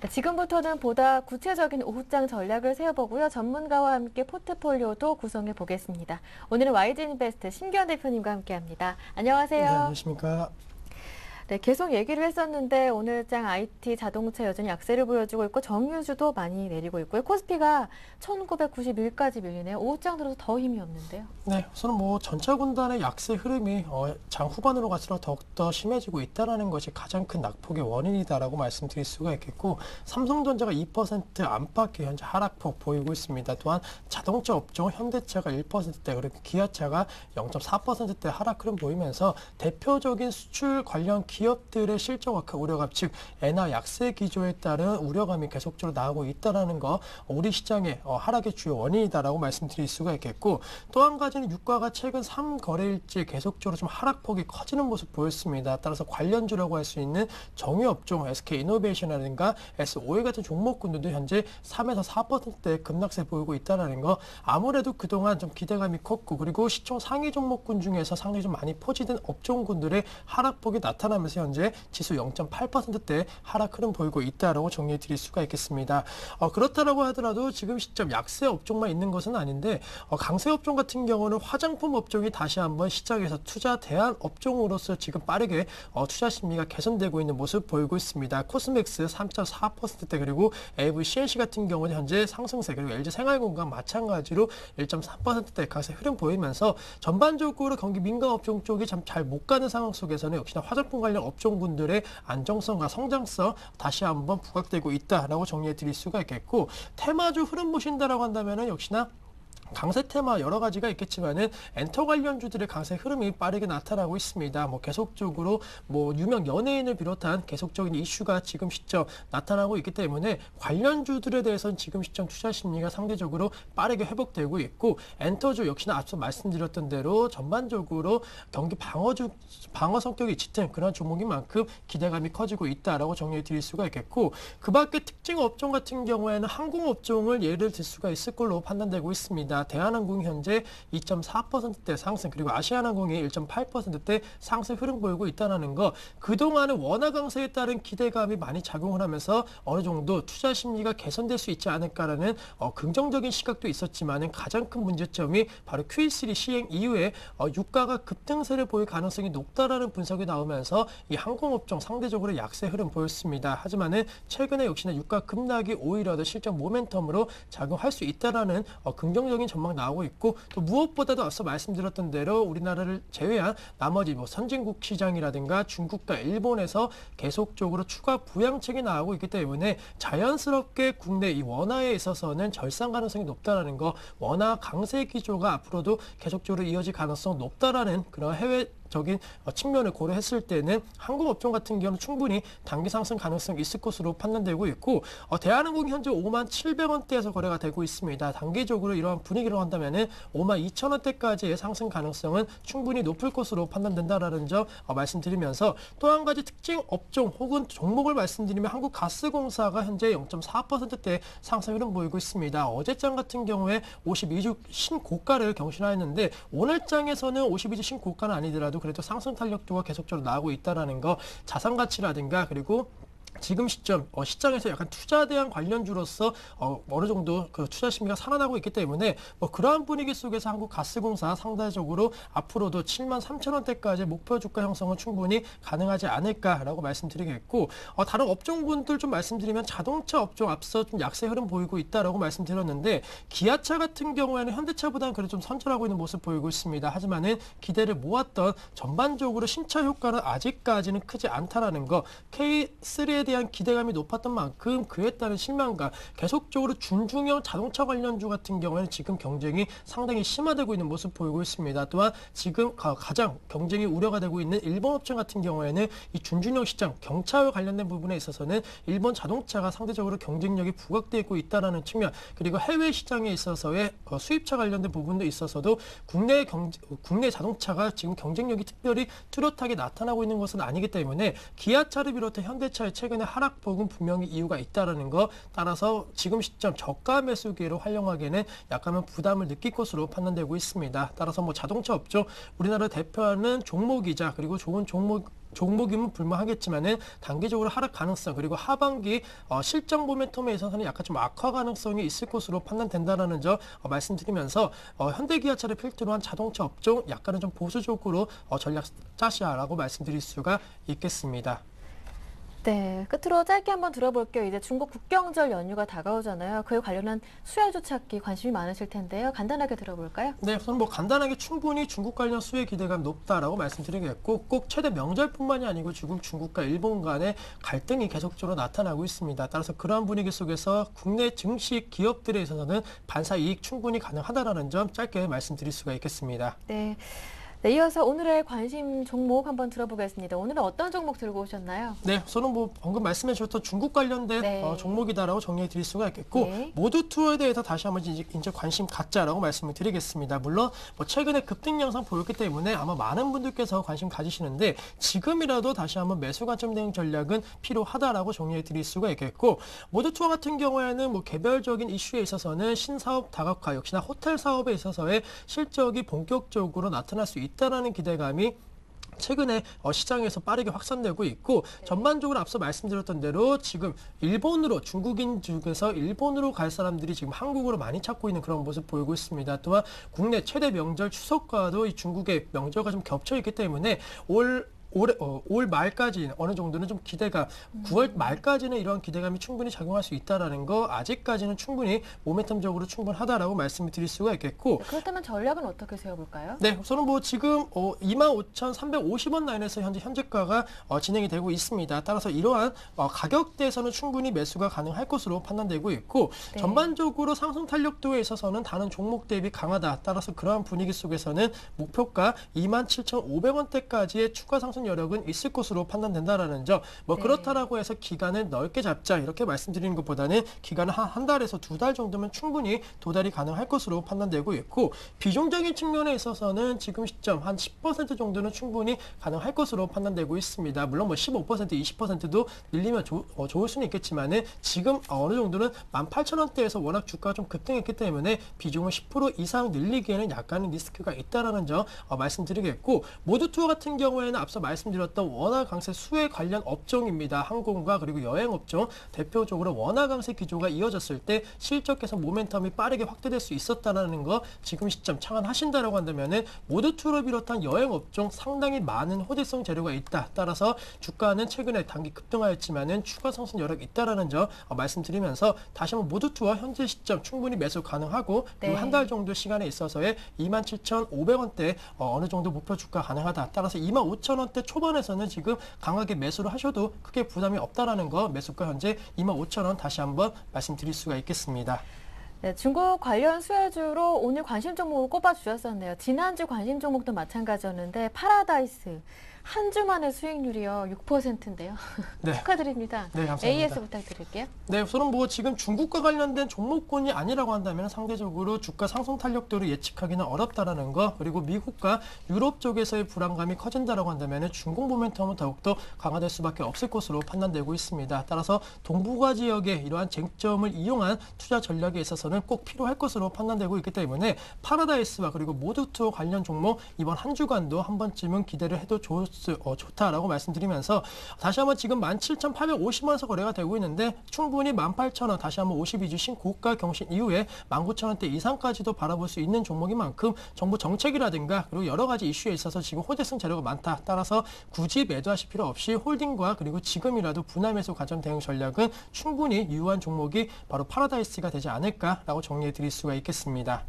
네, 지금부터는 보다 구체적인 오후장 전략을 세워보고요. 전문가와 함께 포트폴리오도 구성해 보겠습니다. 오늘은 YG인베스트 신규현 대표님과 함께합니다. 안녕하세요. 네, 안녕하십니까. 네, 계속 얘기를 했었는데 오늘장 IT 자동차 여전히 약세를 보여주고 있고 정유주도 많이 내리고 있고요. 코스피가 1991까지 밀리네요. 오후장 들어서 더 힘이 없는데요. 네, 우선 뭐 전차 군단의 약세 흐름이 어, 장 후반으로 갈수록 더욱더 심해지고 있다는 것이 가장 큰 낙폭의 원인이다라고 말씀드릴 수가 있겠고 삼성전자가 2% 안팎의 현재 하락폭 보이고 있습니다. 또한 자동차 업종 현대차가 1%대 그리고 기아차가 0.4%대 하락 흐름 보이면서 대표적인 수출 관련 기 업들의 실적 악화 우려감 즉 엔화 약세 기조에 따른 우려감이 계속적으로 나오고 있다는 거 우리 시장의 어, 하락의 주요 원인이다라고 말씀드릴 수가 있겠고 또 한 가지는 유가가 최근 3거래일째 계속적으로 좀 하락폭이 커지는 모습 보였습니다. 따라서 관련주라고 할 수 있는 정유 업종 SK 이노베이션이라든가 S5일 같은 종목군들도 현재 3에서 4%대 급락세 보이고 있다는 거 아무래도 그동안 좀 기대감이 컸고 그리고 시총 상위 종목군 중에서 상당히 좀 많이 포지된 업종군들의 하락폭이 나타나면서 현재 지수 0.8%대 하락 흐름 보이고 있다라고 정리해 드릴 수가 있겠습니다. 어, 그렇다라고 하더라도 지금 시점 약세 업종만 있는 것은 아닌데 어, 강세 업종 같은 경우는 화장품 업종이 다시 한번 시장에서 투자 대안 업종으로서 지금 빠르게 어, 투자 심리가 개선되고 있는 모습 보이고 있습니다. 코스맥스 3.4%대 그리고 AV CNC 같은 경우는 현재 상승세 그리고 LG 생활건강 마찬가지로 1.3%대 강세 흐름 보이면서 전반적으로 경기 민감 업종 쪽이 참 잘 못 가는 상황 속에서는 역시나 화장품 관련 업종군들의 안정성과 성장성 다시 한번 부각되고 있다라고 정리해 드릴 수가 있겠고 테마주 흐름 보신다라고 한다면은 역시나 강세 테마 여러 가지가 있겠지만은 엔터 관련주들의 강세 흐름이 빠르게 나타나고 있습니다. 뭐 계속적으로 뭐 유명 연예인을 비롯한 계속적인 이슈가 지금 시점 나타나고 있기 때문에 관련주들에 대해서는 지금 시점 투자 심리가 상대적으로 빠르게 회복되고 있고 엔터주 역시나 앞서 말씀드렸던 대로 전반적으로 경기 방어주 방어 성격이 짙은 그런 종목인 만큼 기대감이 커지고 있다라고 정리해 드릴 수가 있겠고 그밖에 특징 업종 같은 경우에는 항공 업종을 예를 들 수가 있을 걸로 판단되고 있습니다. 대한항공이 현재 2.4%대 상승 그리고 아시아나항공이 1.8%대 상승 흐름 보이고 있다는 거 그동안은 원화 강세에 따른 기대감이 많이 작용을 하면서 어느 정도 투자 심리가 개선될 수 있지 않을까라는 어, 긍정적인 시각도 있었지만 가장 큰 문제점이 바로 QE3 시행 이후에 어, 유가가 급등세를 보일 가능성이 높다라는 분석이 나오면서 이 항공업종 상대적으로 약세 흐름 보였습니다. 하지만은 최근에 역시나 유가 급락이 오히려 더 실적 모멘텀으로 작용할 수 있다라는 어, 긍정적인 전망 나오고 있고 또 무엇보다도 앞서 말씀드렸던 대로 우리나라를 제외한 나머지 뭐 선진국 시장이라든가 중국과 일본에서 계속적으로 추가 부양책이 나오고 있기 때문에 자연스럽게 국내 이 원화에 있어서는 절상 가능성이 높다라는 거 원화 강세 기조가 앞으로도 계속적으로 이어질 가능성 높다라는 그런 해외 적인 어, 측면을 고려했을 때는 항공업종 같은 경우는 충분히 단기 상승 가능성이 있을 것으로 판단되고 있고 어, 대한항공이 현재 5만 700원대에서 거래가 되고 있습니다. 단기적으로 이러한 분위기로 한다면 은 5만 2천 원대까지의 상승 가능성은 충분히 높을 것으로 판단된다라는 점 어, 말씀드리면서 또 한 가지 특징 업종 혹은 종목을 말씀드리면 한국가스공사가 현재 0.4%대 상승 흐름 보이고 있습니다. 어제장 같은 경우에 52주 신고가를 경신하였는데 오늘장에서는 52주 신고가는 아니더라도 그래도 상승 탄력도가 계속적으로 나오고 있다라는 거 자산 가치라든가 그리고 지금 시점 어, 시장에서 약간 투자 대한 관련주로서 어, 어느 정도 그 투자 심리가 살아나고 있기 때문에 뭐 그러한 분위기 속에서 한국가스공사 상대적으로 앞으로도 7만 3천 원대까지 목표 주가 형성은 충분히 가능하지 않을까라고 말씀드리겠고 어, 다른 업종분들 좀 말씀드리면 자동차 업종 앞서 좀 약세 흐름 보이고 있다라고 말씀드렸는데 기아차 같은 경우에는 현대차보다는 그래도 좀 선전하고 있는 모습 보이고 있습니다. 하지만은 기대를 모았던 전반적으로 신차 효과는 아직까지는 크지 않다라는 거 K3 에 대한 기대감이 높았던 만큼 그에 따른 실망감 계속적으로 준중형 자동차 관련주 같은 경우에는 지금 경쟁이 상당히 심화되고 있는 모습 보이고 있습니다. 또한 지금 가장 경쟁이 우려가 되고 있는 일본 업체 같은 경우에는 이 준중형 시장 경차와 관련된 부분에 있어서는 일본 자동차가 상대적으로 경쟁력이 부각되고 있다라는 측면 그리고 해외 시장에 있어서의 어, 수입차 관련된 부분도 있어서도 국내 경 국내 자동차가 지금 경쟁력이 특별히 뚜렷하게 나타나고 있는 것은 아니기 때문에 기아차를 비롯해 현대차의 최근의 하락폭은 분명히 이유가 있다라는 거 따라서 지금 시점 저가 매수 기회로 활용하기에는 약간은 부담을 느낄 것으로 판단되고 있습니다. 따라서 뭐 자동차 업종 우리나라 대표하는 종목이자 그리고 좋은 종목 종목이면 불만하겠지만은 단기적으로 하락 가능성 그리고 하반기 어, 실적 모멘텀에 있어서는 약간 좀 악화 가능성이 있을 것으로 판단된다라는 점 어, 말씀드리면서 어, 현대기아차를 필두로 한 자동차 업종 약간은 좀 보수적으로 어, 전략 짜시하라고 말씀드릴 수가 있겠습니다. 네, 끝으로 짧게 한번 들어볼게요. 이제 중국 국경절 연휴가 다가오잖아요. 그에 관련한 수혜주 찾기 관심이 많으실 텐데요. 간단하게 들어볼까요? 네, 우선 뭐 간단하게 충분히 중국 관련 수혜 기대감 높다라고 말씀드리겠고 꼭 최대 명절뿐만이 아니고 지금 중국과 일본 간의 갈등이 계속적으로 나타나고 있습니다. 따라서 그러한 분위기 속에서 국내 증시 기업들에 있어서는 반사 이익 충분히 가능하다라는 점 짧게 말씀드릴 수가 있겠습니다. 네. 네, 이어서 오늘의 관심 종목 한번 들어보겠습니다. 오늘은 어떤 종목 들고 오셨나요? 네, 저는 뭐 방금 말씀해 주셨던 중국 관련된 네. 어, 종목이다라고 정리해 드릴 수가 있겠고 네. 모두 투어에 대해서 다시 한번 이제, 이제 관심 갖자라고 말씀을 드리겠습니다. 물론 뭐 최근에 급등 양상 보였기 때문에 아마 많은 분들께서 관심 가지시는데 지금이라도 다시 한번 매수 관점 대응 전략은 필요하다라고 정리해 드릴 수가 있겠고 모두 투어 같은 경우에는 뭐 개별적인 이슈에 있어서는 신사업 다각화 역시나 호텔 사업에 있어서의 실적이 본격적으로 나타날 수 있 다라는 기대감이 최근에 어, 시장에서 빠르게 확산되고 있고 전반적으로 앞서 말씀드렸던 대로 지금 일본으로 중국인 중에서 일본으로 갈 사람들이 지금 한국으로 많이 찾고 있는 그런 모습 보이고 있습니다. 또한 국내 최대 명절 추석과도 이 중국의 명절과 좀 겹쳐 있기 때문에 올 올해 어, 올 말까지 어느 정도는 좀 기대가 9월 말까지는 이런 기대감이 충분히 작용할 수 있다라는 거 아직까지는 충분히 모멘텀적으로 충분하다라고 말씀을 드릴 수가 있겠고 그렇다면 전략은 어떻게 세워볼까요? 네, 우선은 뭐 지금 어, 25,350원 라인에서 현재 현재가가 어, 진행이 되고 있습니다. 따라서 이러한 어, 가격대에서는 충분히 매수가 가능할 것으로 판단되고 있고 네. 전반적으로 상승 탄력도에 있어서는 다른 종목 대비 강하다. 따라서 그러한 분위기 속에서는 목표가 27,500원대까지의 추가 상승 여력은 있을 것으로 판단된다라는 점. 뭐 네. 그렇다라고 해서 기간을 넓게 잡자 이렇게 말씀드리는 것보다는 기간을 한, 한 달에서 두 달 정도면 충분히 도달이 가능할 것으로 판단되고 있고 비중적인 측면에 있어서는 지금 시점 한 10% 정도는 충분히 가능할 것으로 판단되고 있습니다. 물론 뭐 15% 20%도 늘리면 좋- 어, 좋을 수는 있겠지만은 지금 어느 정도는 18,000원대에서 워낙 주가가 좀 급등했기 때문에 비중을 10% 이상 늘리기에는 약간의 리스크가 있다라는 점 어, 말씀드리겠고 모두 투어 같은 경우에는 앞서 말씀드렸던 원화 강세 수혜 관련 업종입니다. 항공과 그리고 여행 업종 대표적으로 원화 강세 기조가 이어졌을 때 실적 개선 모멘텀이 빠르게 확대될 수 있었다라는 거 지금 시점 착안하신다라고 한다면은 모두 투어를 비롯한 여행 업종 상당히 많은 호재성 재료가 있다. 따라서 주가는 최근에 단기 급등하였지만은 추가 상승 여력이 있다라는 점 어, 말씀드리면서 다시 한번 모두 투어 현재 시점 충분히 매수 가능하고 네. 한달 정도 시간에 있어서의 27,500원대 어, 느 정도 목표 주가 가능하다. 따라서 25,000원대 초반에서는 지금 강하게 매수를 하셔도 크게 부담이 없다라는 거 매수가 현재 25,000원 다시 한번 말씀드릴 수가 있겠습니다. 네, 중국 관련 수혜주로 오늘 관심 종목을 꼽아 주셨었네요. 지난주 관심 종목도 마찬가지였는데 파라다이스 한 주 만에 수익률이요 6%인데요. 네. 축하드립니다. 네, 감사합니다. AS 부탁드릴게요. 네, 우선은 뭐 지금 중국과 관련된 종목군이 아니라고 한다면 상대적으로 주가 상승 탄력도를 예측하기는 어렵다라는 거 그리고 미국과 유럽 쪽에서의 불안감이 커진다라고 한다면 중국 모멘텀은 더욱더 강화될 수밖에 없을 것으로 판단되고 있습니다. 따라서 동북아 지역의 이러한 쟁점을 이용한 투자 전략에 있어서는 꼭 필요할 것으로 판단되고 있기 때문에 파라다이스와 그리고 모두투어 관련 종목 이번 한 주간도 한 번쯤은 기대를 해도 좋을 수, 어, 좋다라고 말씀드리면서 다시 한번 지금 17,850원에서 거래가 되고 있는데 충분히 18,000원 다시 한번 52주 신고가 경신 이후에 19,000원대 이상까지도 바라볼 수 있는 종목인 만큼 정부 정책이라든가 그리고 여러 가지 이슈에 있어서 지금 호재성 자료가 많다. 따라서 굳이 매도하실 필요 없이 홀딩과 그리고 지금이라도 분할 매수 가점 대응 전략은 충분히 유효한 종목이 바로 파라다이스가 되지 않을까라고 정리해 드릴 수가 있겠습니다.